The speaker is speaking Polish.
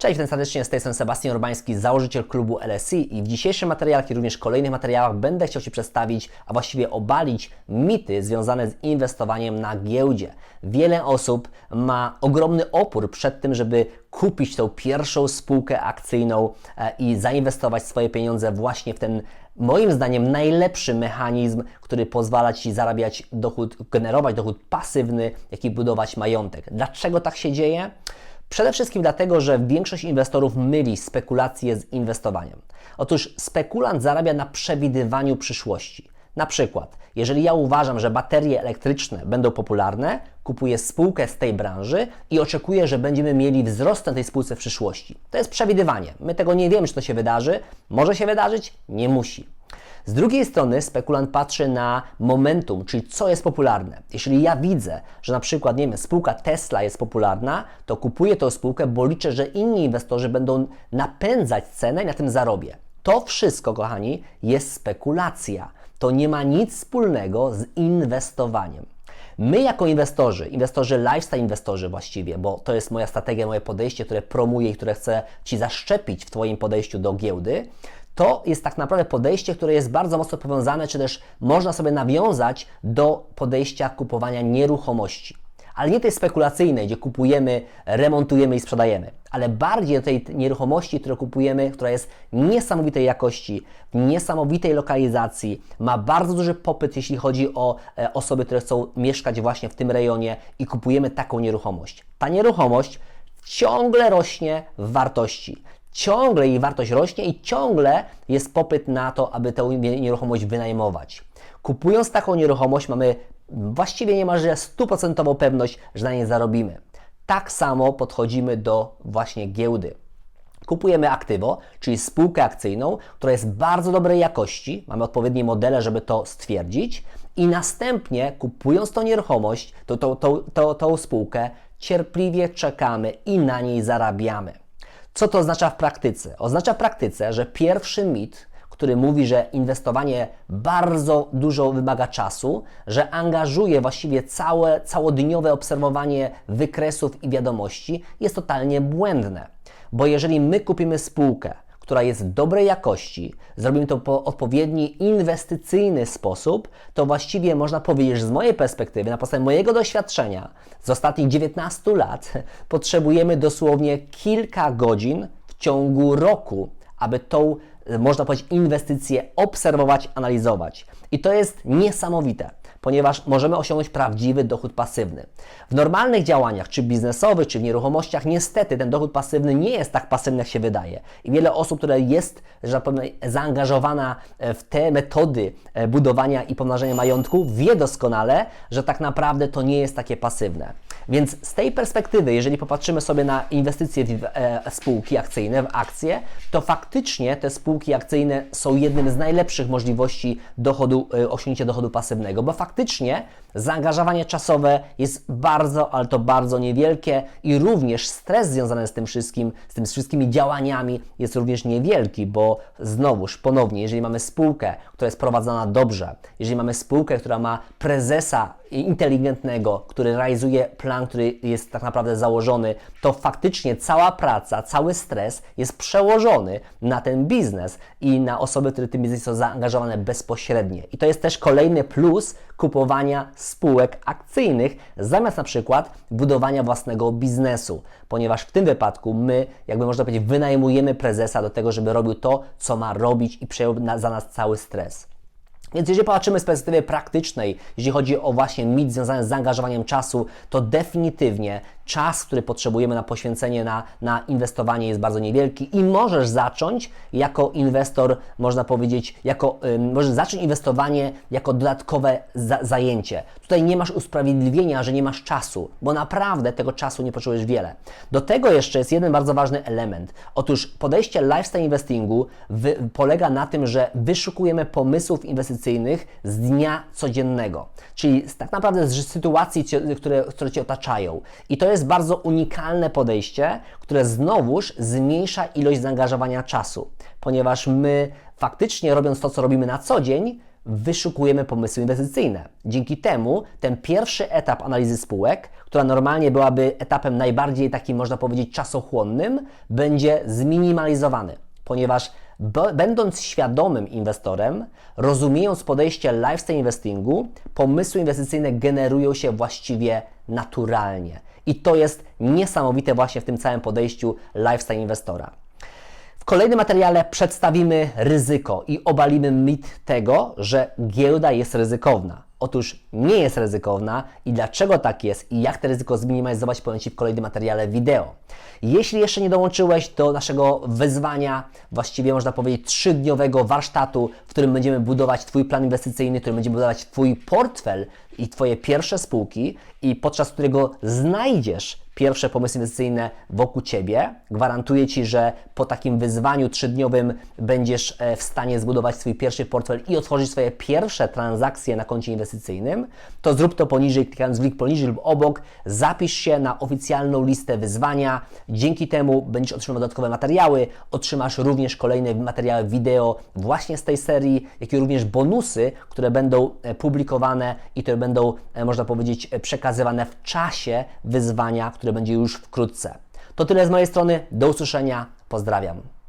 Cześć, witam serdecznie, z tej strony Sebastian Urbański, założyciel klubu LSI i w dzisiejszym materiale, jak i również kolejnych materiałach będę chciał Ci przedstawić, a właściwie obalić mity związane z inwestowaniem na giełdzie. Wiele osób ma ogromny opór przed tym, żeby kupić tą pierwszą spółkę akcyjną e, i zainwestować swoje pieniądze właśnie w ten moim zdaniem najlepszy mechanizm, który pozwala Ci zarabiać dochód, generować dochód pasywny, jak i budować majątek. Dlaczego tak się dzieje? Przede wszystkim dlatego, że większość inwestorów myli spekulacje z inwestowaniem. Otóż spekulant zarabia na przewidywaniu przyszłości. Na przykład, jeżeli ja uważam, że baterie elektryczne będą popularne, kupuję spółkę z tej branży i oczekuję, że będziemy mieli wzrost na tej spółce w przyszłości. To jest przewidywanie. My tego nie wiemy, czy to się wydarzy. Może się wydarzyć, nie musi. Z drugiej strony spekulant patrzy na momentum, czyli co jest popularne. Jeśli ja widzę, że na przykład, nie wiem, spółka Tesla jest popularna, to kupuję tę spółkę, bo liczę, że inni inwestorzy będą napędzać cenę i na tym zarobię. To wszystko, kochani, jest spekulacja. To nie ma nic wspólnego z inwestowaniem. My jako inwestorzy, inwestorzy lifestyle inwestorzy właściwie, bo to jest moja strategia, moje podejście, które promuję i które chcę Ci zaszczepić w Twoim podejściu do giełdy, to jest tak naprawdę podejście, które jest bardzo mocno powiązane, czy też można sobie nawiązać do podejścia kupowania nieruchomości. Ale nie tej spekulacyjnej, gdzie kupujemy, remontujemy i sprzedajemy, ale bardziej do tej nieruchomości, którą kupujemy, która jest niesamowitej jakości, w niesamowitej lokalizacji, ma bardzo duży popyt, jeśli chodzi o e, osoby, które chcą mieszkać właśnie w tym rejonie i kupujemy taką nieruchomość. Ta nieruchomość ciągle rośnie w wartości ciągle jej wartość rośnie i ciągle jest popyt na to, aby tę nieruchomość wynajmować. Kupując taką nieruchomość mamy właściwie niemalże stuprocentową pewność, że na niej zarobimy. Tak samo podchodzimy do właśnie giełdy. Kupujemy aktywo, czyli spółkę akcyjną, która jest bardzo dobrej jakości, mamy odpowiednie modele, żeby to stwierdzić, i następnie kupując tą nieruchomość, tą, tą, tą, tą, tą spółkę, cierpliwie czekamy i na niej zarabiamy. Co to oznacza w praktyce? Oznacza w praktyce, że pierwszy mit, który mówi, że inwestowanie bardzo dużo wymaga czasu, że angażuje właściwie całe, całodniowe obserwowanie wykresów i wiadomości, jest totalnie błędne. Bo jeżeli my kupimy spółkę, która jest dobrej jakości, zrobimy to po odpowiedni inwestycyjny sposób, to właściwie można powiedzieć, że z mojej perspektywy, na podstawie mojego doświadczenia z ostatnich 19 lat, potrzebujemy dosłownie kilka godzin w ciągu roku, aby tą, można powiedzieć, inwestycję obserwować, analizować. I to jest niesamowite ponieważ możemy osiągnąć prawdziwy dochód pasywny. W normalnych działaniach, czy biznesowych, czy w nieruchomościach, niestety ten dochód pasywny nie jest tak pasywny, jak się wydaje. I wiele osób, które jest, że tak powiem, zaangażowana e, w te metody e, budowania i pomnażania majątku, wie doskonale, że tak naprawdę to nie jest takie pasywne. Więc z tej perspektywy, jeżeli popatrzymy sobie na inwestycje w e, spółki akcyjne, w akcje, to faktycznie te spółki akcyjne są jednym z najlepszych możliwości dochodu, osiągnięcia dochodu pasywnego, bo faktycznie zaangażowanie czasowe jest bardzo, ale to bardzo niewielkie i również stres związany z tym wszystkim, z tymi wszystkimi działaniami jest również niewielki, bo znowuż, ponownie, jeżeli mamy spółkę, która jest prowadzona dobrze, jeżeli mamy spółkę, która ma prezesa inteligentnego, który realizuje plan, który jest tak naprawdę założony, to faktycznie cała praca, cały stres jest przełożony na ten biznes i na osoby, które w tym biznesie są zaangażowane bezpośrednio. I to jest też kolejny plus kupowania spółek akcyjnych, zamiast na przykład budowania własnego biznesu, ponieważ w tym wypadku my, jakby można powiedzieć, wynajmujemy prezesa do tego, żeby robił to, co ma robić i przejął za nas cały stres. Więc jeżeli patrzymy z perspektywy praktycznej, jeśli chodzi o właśnie mit związany z zaangażowaniem czasu, to definitywnie czas, który potrzebujemy na poświęcenie na, na inwestowanie jest bardzo niewielki i możesz zacząć jako inwestor, można powiedzieć, jako, możesz zacząć inwestowanie jako dodatkowe za, zajęcie. Tutaj nie masz usprawiedliwienia, że nie masz czasu, bo naprawdę tego czasu nie potrzebujesz wiele. Do tego jeszcze jest jeden bardzo ważny element. Otóż podejście lifestyle investingu wy, polega na tym, że wyszukujemy pomysłów inwestycyjnych z dnia codziennego, czyli tak naprawdę z sytuacji, które, które Cię otaczają. I to jest jest bardzo unikalne podejście, które znowuż zmniejsza ilość zaangażowania czasu, ponieważ my faktycznie robiąc to, co robimy na co dzień, wyszukujemy pomysły inwestycyjne. Dzięki temu ten pierwszy etap analizy spółek, która normalnie byłaby etapem najbardziej takim, można powiedzieć, czasochłonnym, będzie zminimalizowany, ponieważ będąc świadomym inwestorem, rozumiejąc podejście lifestyle investingu, pomysły inwestycyjne generują się właściwie naturalnie. I to jest niesamowite właśnie w tym całym podejściu lifestyle inwestora. W kolejnym materiale przedstawimy ryzyko i obalimy mit tego, że giełda jest ryzykowna. Otóż nie jest ryzykowna i dlaczego tak jest i jak to ryzyko zminimalizować powiem Ci w kolejnym materiale wideo. Jeśli jeszcze nie dołączyłeś do naszego wyzwania, właściwie można powiedzieć trzydniowego warsztatu, w którym będziemy budować Twój plan inwestycyjny, w którym będziemy budować Twój portfel i Twoje pierwsze spółki i podczas którego znajdziesz pierwsze pomysły inwestycyjne wokół Ciebie. Gwarantuję Ci, że po takim wyzwaniu trzydniowym będziesz e, w stanie zbudować swój pierwszy portfel i otworzyć swoje pierwsze transakcje na koncie inwestycyjnym. To zrób to poniżej, klikając w link poniżej lub obok. Zapisz się na oficjalną listę wyzwania. Dzięki temu będziesz otrzymywał dodatkowe materiały. Otrzymasz również kolejne materiały wideo właśnie z tej serii, jak i również bonusy, które będą e, publikowane i które będą, e, można powiedzieć, e, przekazywane w czasie wyzwania, które będzie już wkrótce. To tyle z mojej strony. Do usłyszenia. Pozdrawiam.